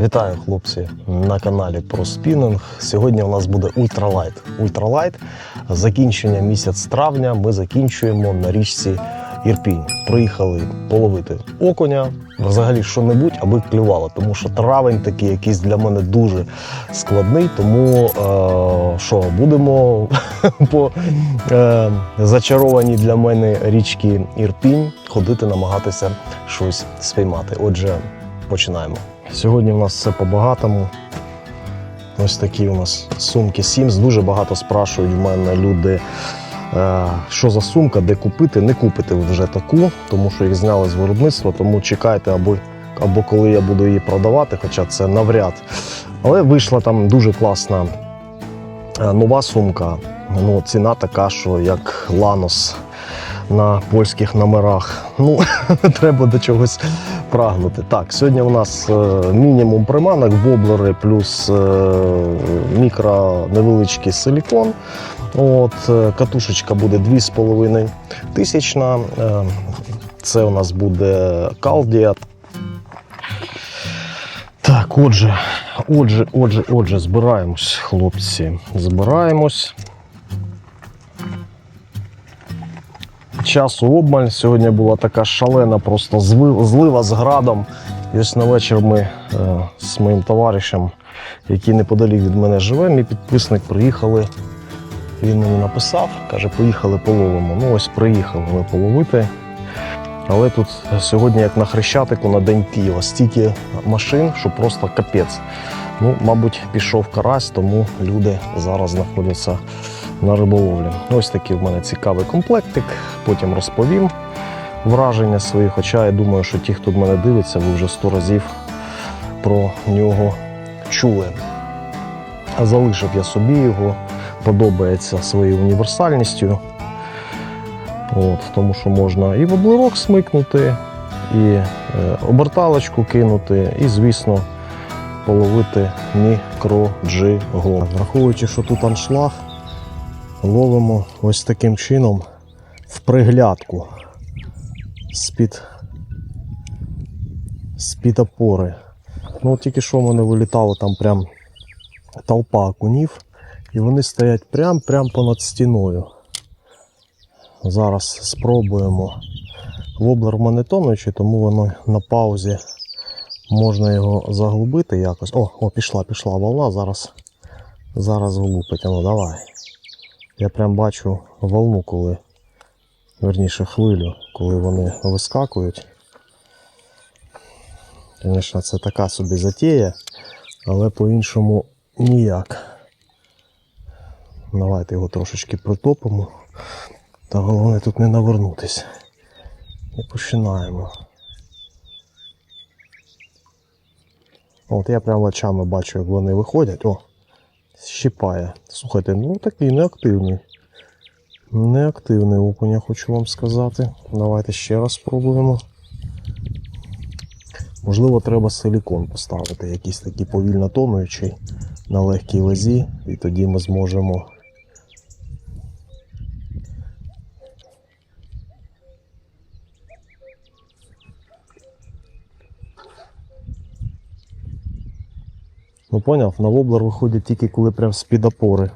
Вітаю, хлопці, на каналі про спінінг. Сьогодні у нас буде ультралайт. Ультралайт. Закінчення місяць травня. Ми закінчуємо на річці Ірпінь. Приїхали половити окуня. Взагалі що-небудь, аби клювало, тому що травень такий якийсь для мене дуже складний. Тому е, що будемо по е, зачарованій для мене річки Ірпінь ходити, намагатися щось спіймати. Отже, починаємо. Сьогодні у нас все по-багатому. Ось такі у нас сумки Sims. Дуже багато спрашують в мене люди, е, що за сумка, де купити. Не купите вже таку, тому що їх зняли з виробництва, тому чекайте, або, або коли я буду її продавати, хоча це навряд. Але вийшла там дуже класна е, нова сумка. Ну, ціна така, що як Ланос на польських номерах. Ну, треба до чогось прагнути. Так, сьогодні у нас е, мінімум приманок, воблери плюс е, мікро невеличкий силікон. От, е, катушечка буде 2,5 тисячна. Це у нас буде Калдія. Так, отже, отже, отже, отже, збираємось, хлопці. Збираємось. Часу обмаль. Сьогодні була така шалена просто злива з градом. І ось на вечір ми е, з моїм товаришем, який неподалік від мене живе, мій підписник, приїхали. Він мені написав, каже, поїхали половимо. Ну ось приїхали ми половити. Але тут сьогодні, як на Хрещатику, на День Києва, стільки машин, що просто капець. Ну, мабуть, пішов карась, тому люди зараз знаходяться на риболовлі. Ось такий в мене цікавий комплектик. Потім розповім враження свої. Хоча я думаю, що ті, хто в мене дивиться, ви вже сто разів про нього чули. А залишив я собі його, подобається своєю універсальністю. От, тому що можна і воблерок смикнути, і е, оберталочку кинути, і, звісно, половити мікроджигом. Враховуючи, що тут аншлаг, ловимо ось таким чином в приглядку з-під, з-під опори. Ну, тільки що в мене вилітало там прям толпа окунів, і вони стоять прям прям понад стіною. Зараз спробуємо. Воблер в мене тонучий, тому воно на паузі можна його заглубити якось. О, о, пішла, пішла волна, зараз, зараз глупить. Ну давай. Я прям бачу волну, коли, верніше хвилю, коли вони вискакують. Звісно, це така собі затія, але по-іншому ніяк. Давайте його трошечки притопимо. Та головне тут не навернутися. І починаємо. От я прямо очами бачу, як вони виходять. О, щипає. Слухайте, ну такий неактивний. Неактивний окунь, я хочу вам сказати. Давайте ще раз спробуємо. Можливо, треба силікон поставити, якийсь такий повільно тонуючий на легкій вазі, і тоді ми зможемо Ну поняв, на воблер виходить тільки коли прям з-під опори.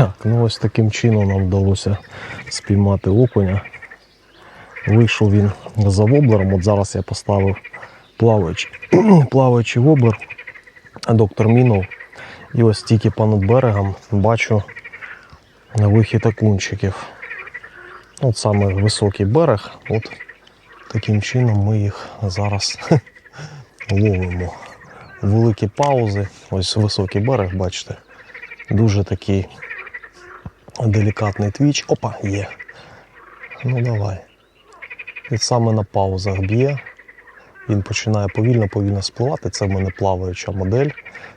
Так, ну ось таким чином нам вдалося спіймати окуня. Вийшов він за воблером. От зараз я поставив плаваючий, плаваючий воблер, доктор Мінов. І ось тільки понад берегом бачу вихід окунчиків. От саме високий берег. От таким чином ми їх зараз ловимо. Великі паузи. Ось високий берег, бачите. Дуже такий делікатний твіч. Опа, є. Ну давай. І саме на паузах б'є. Він починає повільно-повільно спливати. Це в мене плаваюча модель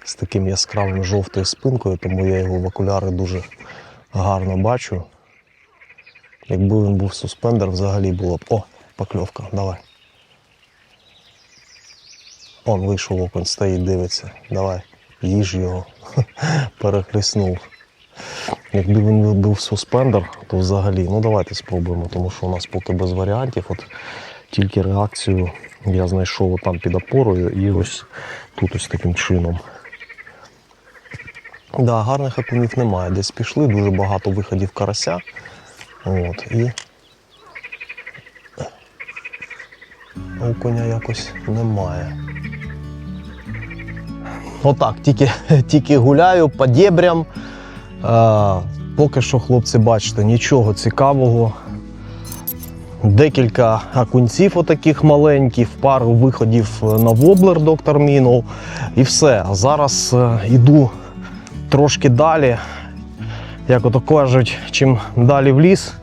з таким яскравим жовтою спинкою, тому я його в окуляри дуже гарно бачу. Якби він був суспендер, взагалі було б. О, покльовка, давай. Он вийшов окунь, стоїть, дивиться. Давай, їж його. Перехліснув. Якби він був суспендер, то взагалі, ну давайте спробуємо, тому що у нас поки без варіантів. От тільки реакцію я знайшов там під опорою і ось тут ось таким чином. Да, гарних окунів немає. Десь пішли, дуже багато виходів карася. От, і окуня якось немає. Отак, тільки, тільки гуляю по дєбрям. Е, поки що, хлопці, бачите, нічого цікавого. Декілька окунців отаких маленьких, пару виходів на воблер доктор Мінов і все. Зараз е, йду трошки далі. Як ото кажуть, чим далі в ліс,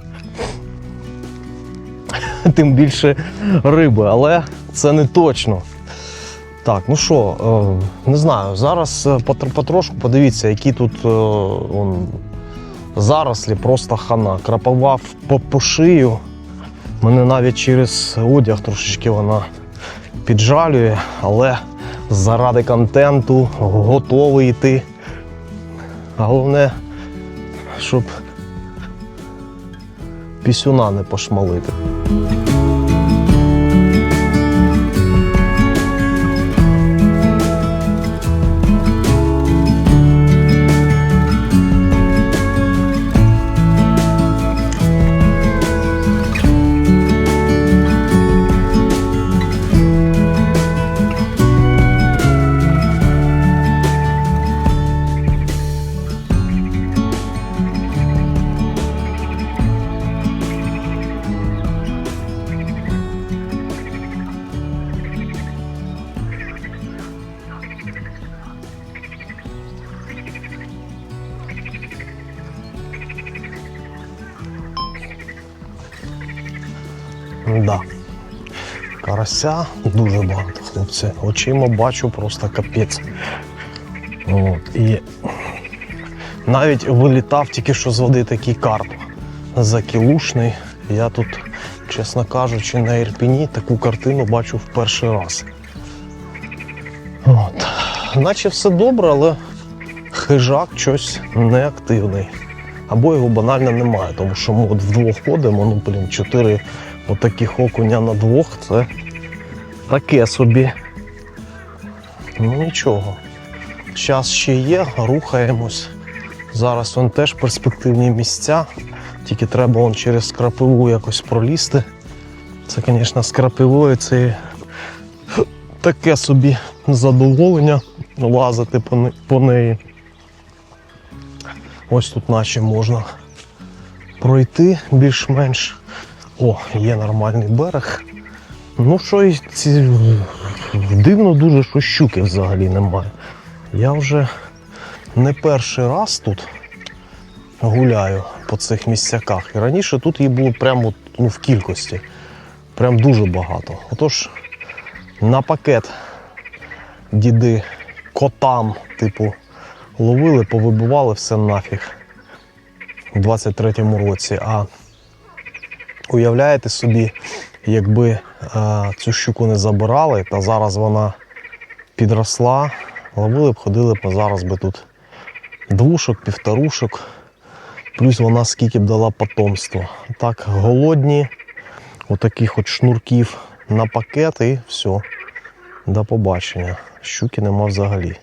тим більше риби, але це не точно. Так, ну що, е, не знаю, зараз е, потрошку подивіться, які тут е, он, зарослі, просто хана. Крапова по, по шию. Мене навіть через одяг трошечки вона піджалює, але заради контенту готовий йти. Головне, щоб пісюна не пошмалити. Карася дуже багато, хлопці. Очима бачу просто капець. От. І навіть вилітав тільки що з води такий карп закілушний. Я тут, чесно кажучи, на Ірпіні таку картину бачу в перший раз. От. Наче все добре, але хижак щось неактивний. Або його банально немає, тому що ми от вдвох ходимо, ну блін, чотири отаких окуня на двох це таке собі. Ну нічого. Час ще є, рухаємось. Зараз вон теж перспективні місця, тільки треба вон через крапиву якось пролізти. Це, звісно, з крапивою це таке собі задоволення лазити по неї. Ось тут наче можна пройти більш-менш. О, є нормальний берег. Ну що і ці дивно дуже, що щуки взагалі немає. Я вже не перший раз тут гуляю по цих місцяках. І раніше тут її було прямо ну, в кількості. Прям дуже багато. Отож, на пакет діди котам, типу, ловили, повибивали все нафіг у 23-му році. А уявляєте собі, якби е, цю щуку не забирали, та зараз вона підросла, ловили б, ходили б, а зараз би тут двушок, півторушок, плюс вона скільки б дала потомства. Так, голодні, отаких от шнурків на пакет і все. До побачення. Щуки нема взагалі.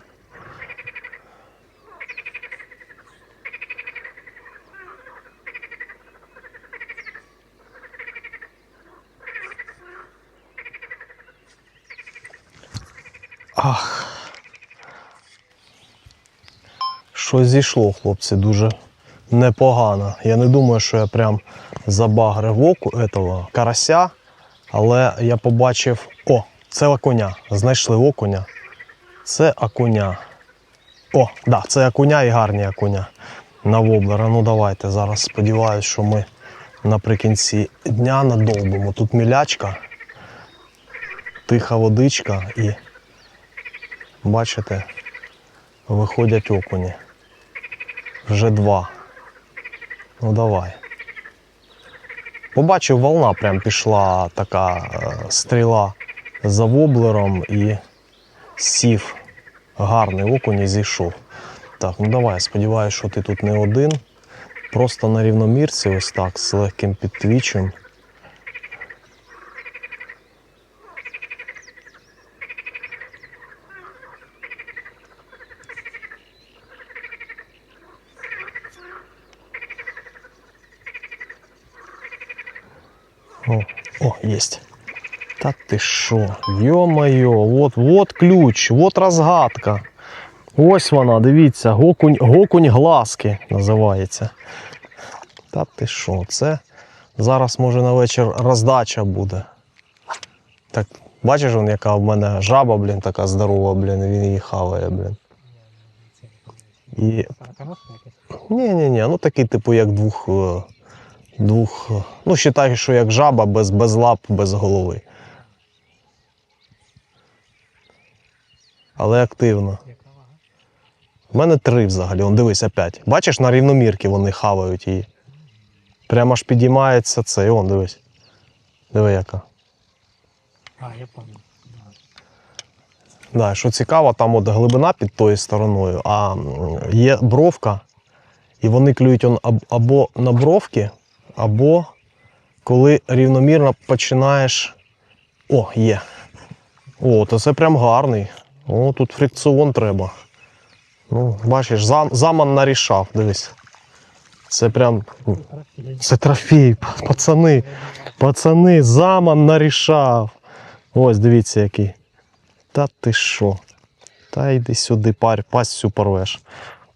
Щось зійшло, хлопці, дуже непогано. Я не думаю, що я прям забагрив оку этого карася, але я побачив. О, це окуня. Знайшли окуня. Це окуня. О, да, це окуня і гарні окуня на воблера. Ну давайте зараз сподіваюсь, що ми наприкінці дня надовбимо. Тут мілячка. тиха водичка і бачите, виходять окуні. Вже два. Ну давай. Побачив, волна прям пішла така е, стріла за воблером і сів. Гарний окунь і зійшов. Так, ну давай, я сподіваюся, що ти тут не один. Просто на рівномірці, ось так, з легким підтвічем. О, о, есть. Та ти що? Йо-моє, от, от ключ, от розгадка. Ось вона, дивіться, гокунь, гокунь глазки називається. Та ти що, це зараз може на вечір роздача буде. Так, бачиш, он, яка в мене жаба, блін, така здорова, блін, він її хаває, блін. І ні, ні, ні, ну такий, типу, як двох. Е, ну, вважай, що як жаба без, без лап, без голови. Але активно. У мене три взагалі, он дивись опять. Бачиш, на рівномірки вони хавають її. Прямо аж підіймається це, і он дивись. Диви яка. А, я пам'ятаю. Да, що цікаво, там от глибина під тою стороною, а є бровка, і вони клюють он або на бровки, або коли рівномірно починаєш. О, є. О, то це прям гарний. О, тут фрикціон треба. Ну, бачиш, зам, заман нарішав, дивись. Це прям. ну, Це трофей, пацани. Пацани, заман нарішав. Ось, дивіться, який. Та ти що? Та йди сюди, парь, пастю порвеш.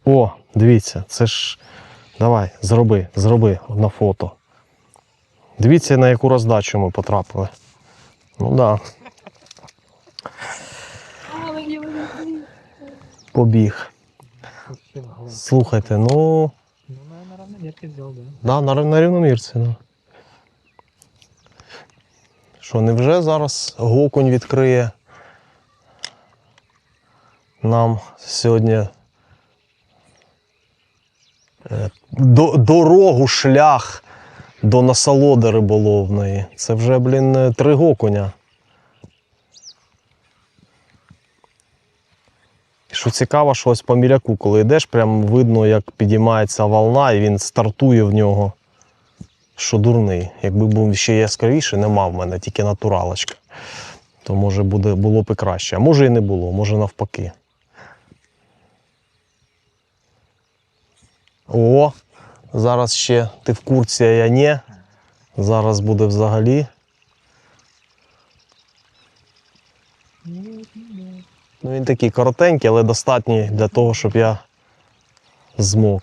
О, дивіться, це ж. Давай, зроби, зроби на фото. Дивіться, на яку роздачу ми потрапили. Ну. Да. Побіг. Слухайте, ну. Ну, на, равномерке взял, да. Да, на, на рівномірці, да. Що, невже зараз Гокунь відкриє нам сьогодні дорогу, шлях до насолоди риболовної. Це вже, блін, три гокуня. Що цікаво, що ось по міляку, коли йдеш, прям видно, як підіймається волна, і він стартує в нього. Що дурний. Якби був ще яскравіший, нема в мене тільки натуралочка. То може буде, було б краще. А може і не було, може навпаки. О, зараз ще ти в курсі, а я ні. Зараз буде взагалі. Ну, він такий коротенький, але достатній для того, щоб я змог.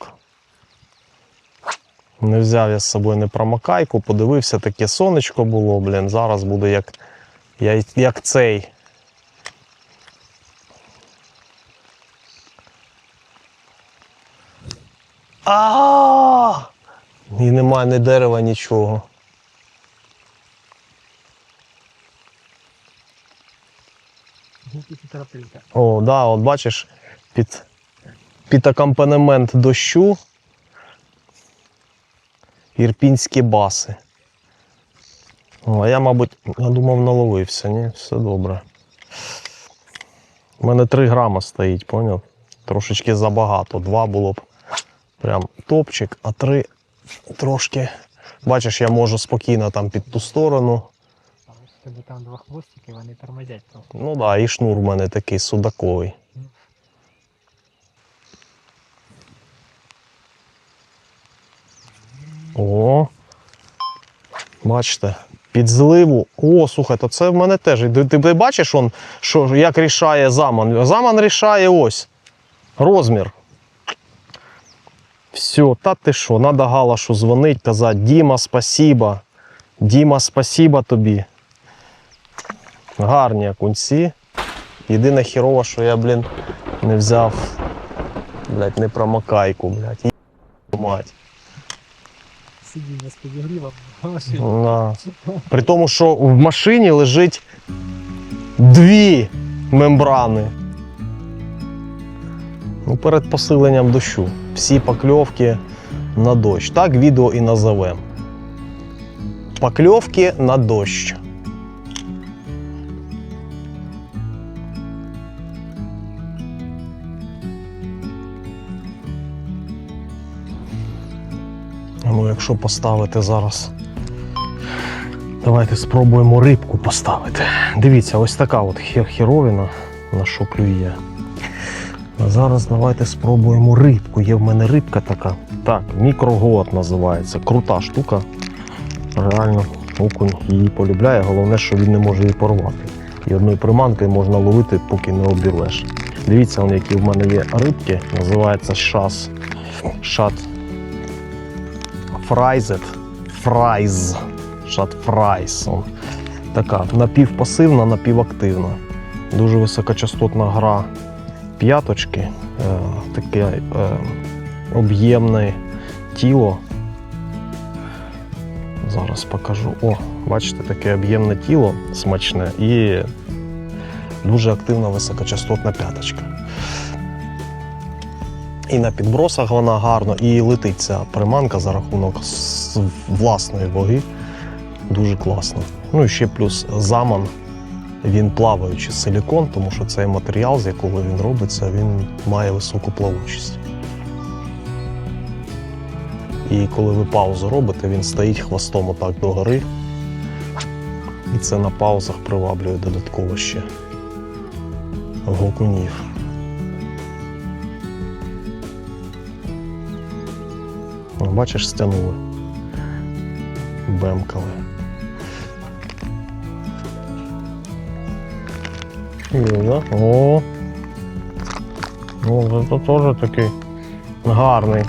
Не взяв я з собою не промокайку, подивився, таке сонечко було, блін. Зараз буде як, як цей. А І немає ні дерева, нічого. О, да, от бачиш, під, під акомпанемент дощу ірпінські баси. О, а я, мабуть, я думав, наловився, ні, все добре. У мене 3 грама стоїть, поняв? Трошечки забагато. Два було б прям топчик, а три трошки. Бачиш, я можу спокійно там під ту сторону. В тебе там два хвостики, вони тормозять просто. Ну так, да, і шнур у мене такий судаковий. О. Бачите, під зливу. О, слухай, то це в мене теж. Ти, ти, ти бачиш, он, що, як рішає заман? Заман рішає ось. Розмір. Все, та ти що, надо Галашу дзвонить, казати, Діма, спасіба. Діма, спасіба тобі. Гарні окунці. Єдине хірово, що я, блін, не взяв, блядь, не промокайку, блядь. Мать. Сидіння з підігрівом. Да. При тому, що в машині лежить Дві мембрани. Ну, перед посиленням дощу. Всі покльовки на дощ. Так відео і назовемо. Покльовки на дощ. Ну, якщо поставити зараз. Давайте спробуємо рибку поставити. Дивіться, ось така от хер херовина, на що клює. А зараз давайте спробуємо рибку. Є в мене рибка така. Так, мікрогод називається. Крута штука. Реально, окунь її полюбляє. Головне, що він не може її порвати. І одною приманкою можна ловити, поки не обірвеш. Дивіться, он, які в мене є рибки. Називається шас. Шат. Фрайзет. Фрайз. Шат фрайз. Така напівпасивна, напівактивна. Дуже високочастотна гра п'яточки, е, таке е, об'ємне тіло. Зараз покажу. О, бачите, таке об'ємне тіло смачне і дуже активна високочастотна п'яточка. І на підбросах вона гарно, і летить ця приманка за рахунок власної ваги. Дуже класно. Ну і ще плюс заман він плаваючий силікон, тому що цей матеріал, з якого він робиться, він має високу плавучість. І коли ви паузу робите, він стоїть хвостом отак догори. І це на паузах приваблює додатково ще гокунів. Бачиш, стягнули. Бемкали. Є, да? О. О, це теж такий гарний.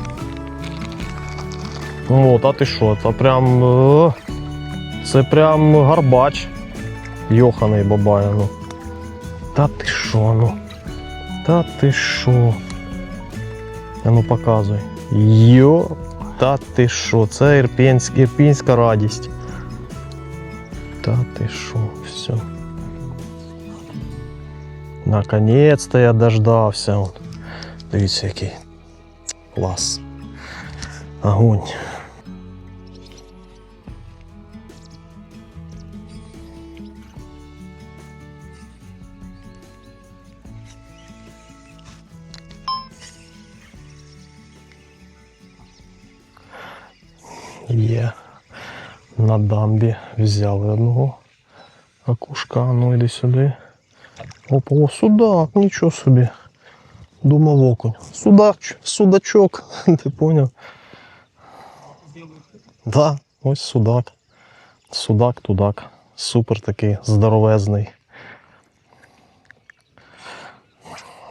О, та ти що, це прям. е, Це прям гарбач. Йоханий бабая, ну. Та ти що, ну? Та ти що? А ну показуй. Йо, та ти що? Це ірпінськ, ірпінська радість. Та ти що, все. Наконец-то я дождався. Дивіться, який клас. Огонь. Є. На дамбі взяли одного окушка. Ну йди сюди. Опа, о, судак, нічого собі. Думав окунь. Судак, судачок, ти поняв? Да, ось судак. Судак, тудак. Супер такий здоровезний.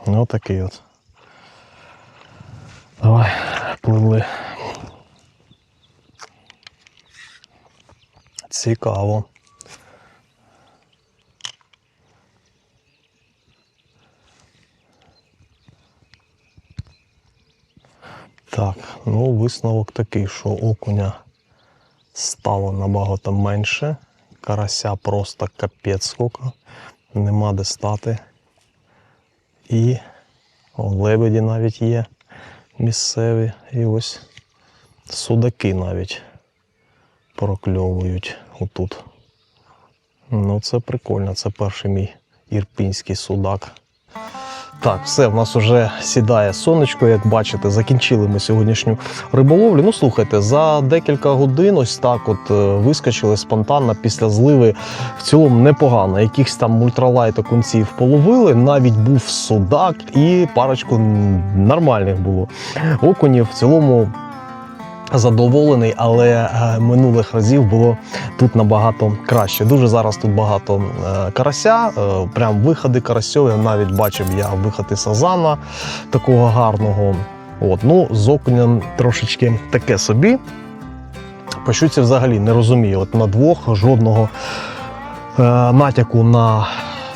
Ну, такий от. Давай, пливли. Цікаво. Так, ну висновок такий, що окуня стало набагато менше. Карася просто капець скільки. Нема де стати. І лебеді навіть є місцеві. І ось судаки навіть прокльовують отут. Ну, це прикольно, це перший мій ірпінський судак. Так, все, в нас вже сідає сонечко, як бачите, закінчили ми сьогоднішню риболовлю. Ну, слухайте, за декілька годин ось так от е, вискочили спонтанно після зливи. В цілому непогано. Якихось там ультралайт окунців половили, навіть був судак і парочку нормальних було окунів. В цілому задоволений, але е, минулих разів було тут набагато краще. Дуже зараз тут багато е, карася, е, прям виходи карасьові. Навіть бачив я виходи сазана такого гарного. От, ну, з окунем трошечки таке собі. По щуці взагалі не розумію. От на двох жодного е, натяку на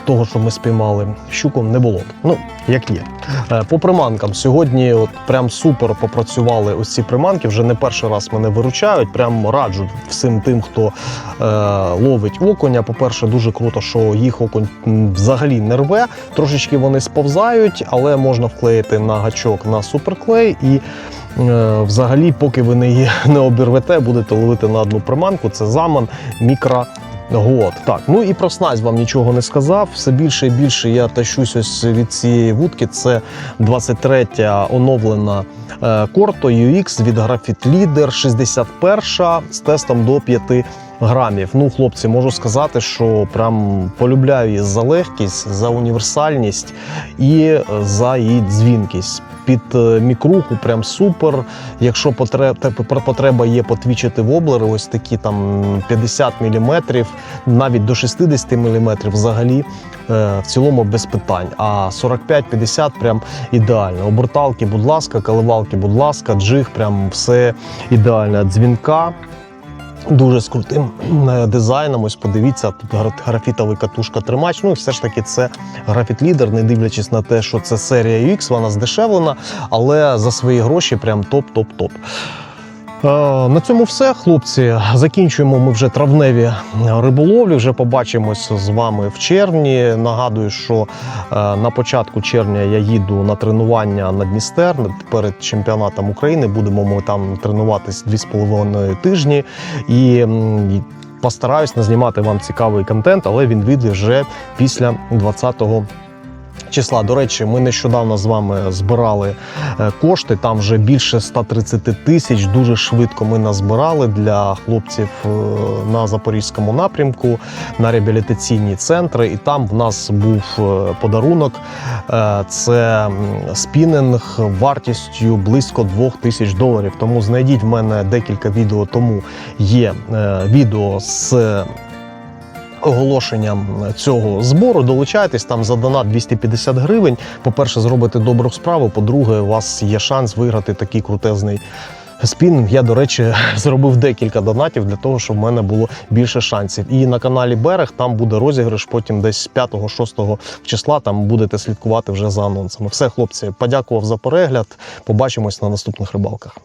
того, що ми спіймали щуку, не було. Ну, як є. Е, По приманкам сьогодні от прям супер попрацювали ось ці приманки. Вже не перший раз мене виручають. Прям раджу всім тим, хто е, ловить окуня. По-перше, дуже круто, що їх окунь м, взагалі не рве. Трошечки вони сповзають, але можна вклеїти на гачок на суперклей і. е, Взагалі, поки ви не, її не обірвете, будете ловити на одну приманку. Це заман мікро. Год. Так, ну і про снасть вам нічого не сказав. Все більше і більше я тащусь ось від цієї вудки. Це 23-я оновлена е, Корто UX від Graphite Leader 61 з тестом до 5 грамів. Ну, хлопці, можу сказати, що прям полюбляю її за легкість, за універсальність і е, за її дзвінкість. Під е, мікруху прям супер. Якщо потреба є потвічити воблери, ось такі там 50 мм, навіть до 60 мм взагалі е, в цілому без питань. А 45-50 прям ідеально. Оберталки, будь ласка, коливалки, будь ласка, джиг, прям все ідеально. Дзвінка. Дуже з крутим е, дизайном. Ось подивіться, тут гра- графітовий катушка тримач. Ну все ж таки це графіт лідер, не дивлячись на те, що це серія UX, вона здешевлена, але за свої гроші прям топ-топ-топ. Е, На цьому все, хлопці. Закінчуємо ми вже травневі риболовлі. Вже побачимось з вами в червні. Нагадую, що е, на початку червня я їду на тренування на Дністер перед чемпіонатом України. Будемо ми там тренуватись 2,5 тижні і. Постараюсь назнімати вам цікавий контент, але він вийде вже після 20 числа. До речі, ми нещодавно з вами збирали е, кошти. Там вже більше 130 тисяч. Дуже швидко ми назбирали для хлопців е, на запорізькому напрямку на реабілітаційні центри. І там в нас був е, подарунок. Це м, спінінг вартістю близько 2 тисяч доларів. Тому знайдіть в мене декілька відео тому є відео з оголошенням цього збору. Долучайтесь там за донат 250 гривень. По-перше, зробите добру справу. По-друге, у вас є шанс виграти такий крутезний. Спінінг я, до речі, зробив декілька донатів для того, щоб в мене було більше шансів. І на каналі Берег там буде розіграш. Потім десь 5-6 числа там будете слідкувати вже за анонсами. Все, хлопці, подякував за перегляд. Побачимось на наступних рибалках.